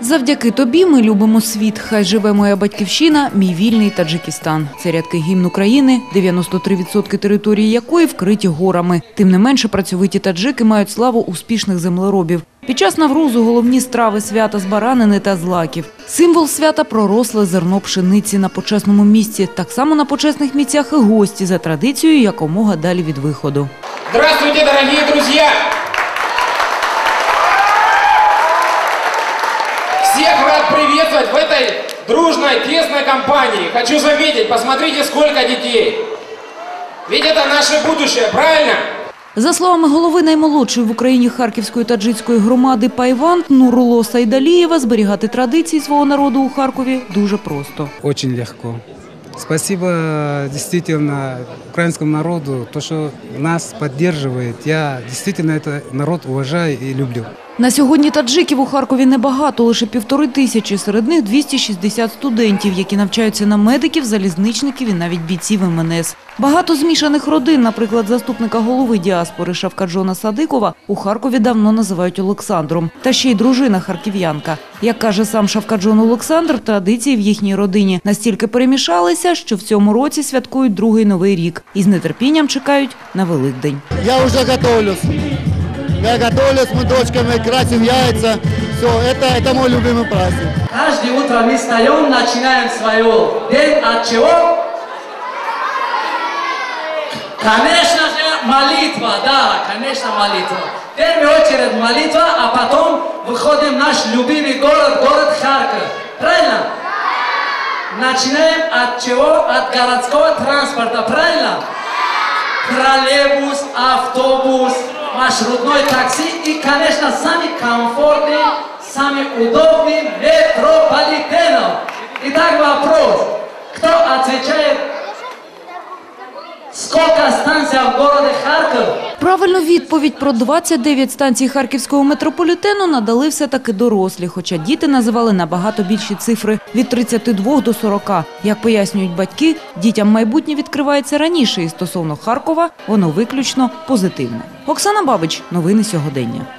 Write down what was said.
Завдяки тобі ми любимо світ. Хай живе моя батьківщина, мій вільний Таджикистан. Це рядки гімн України, 93% території якої вкриті горами. Тим не менше, працьовиті таджики мають славу успішних землеробів. Під час Наврузу головні страви свята з баранини та злаків. Символ свята проросле зерно пшениці на почесному місці. Так само на почесних місцях і гості за традицією якомога далі від виходу. Здравствуйте, дорогие друзья! Всех рад приветствовать в этой дружной, тесной компании. Хочу заметить, посмотрите, сколько детей. Ведь это наше будущее, правильно? За словами голови наймолодшої в Україні Харківської таджицької громади Пайван Нуруло Сайдалієва, зберігати традиції свого народу у Харкові дуже просто. Очень легко. Спасибо действительно украинскому народу, то, что нас поддерживает. Я действительно этот народ уважаю и люблю. На сьогодні таджиків у Харкові небагато, лише півтори тисячі. Серед них 260 студентів, які навчаються на медиків, залізничників і навіть бійців МНС. Багато змішаних родин, наприклад, заступника голови діаспори Шавкаджона Садикова, у Харкові давно називають Олександром. Та ще й дружина харків'янка. Як каже сам Шавкаджон Олександр, традиції в їхній родині настільки перемішалися, що в цьому році святкують другий новий рік і з нетерпінням чекають на Великдень. Я уже готовлюсь. Я готовлюсь, мы дочками красим яйца. Все, это, это мой любимый праздник. Каждое утро мы встаем, начинаем свое день от чего? Конечно же, молитва, да, конечно, молитва. В первую очередь молитва, а потом выходим в наш любимый город, город Харьков. Правильно? Начинаем от чего? От городского транспорта, правильно? Троллейбус, автобус, маршрутной такси и, конечно, самый комфортный, самый удобный метрополитеном. Итак, вопрос. Кто отвечает, сколько станций в городе Харьков? Правильну відповідь про 29 станцій харківського метрополітену надали все-таки дорослі, хоча діти називали набагато більші цифри – від 32 до 40. Як пояснюють батьки, дітям майбутнє відкривається раніше і стосовно Харкова воно виключно позитивне. Оксана Бабич, новини сьогодення.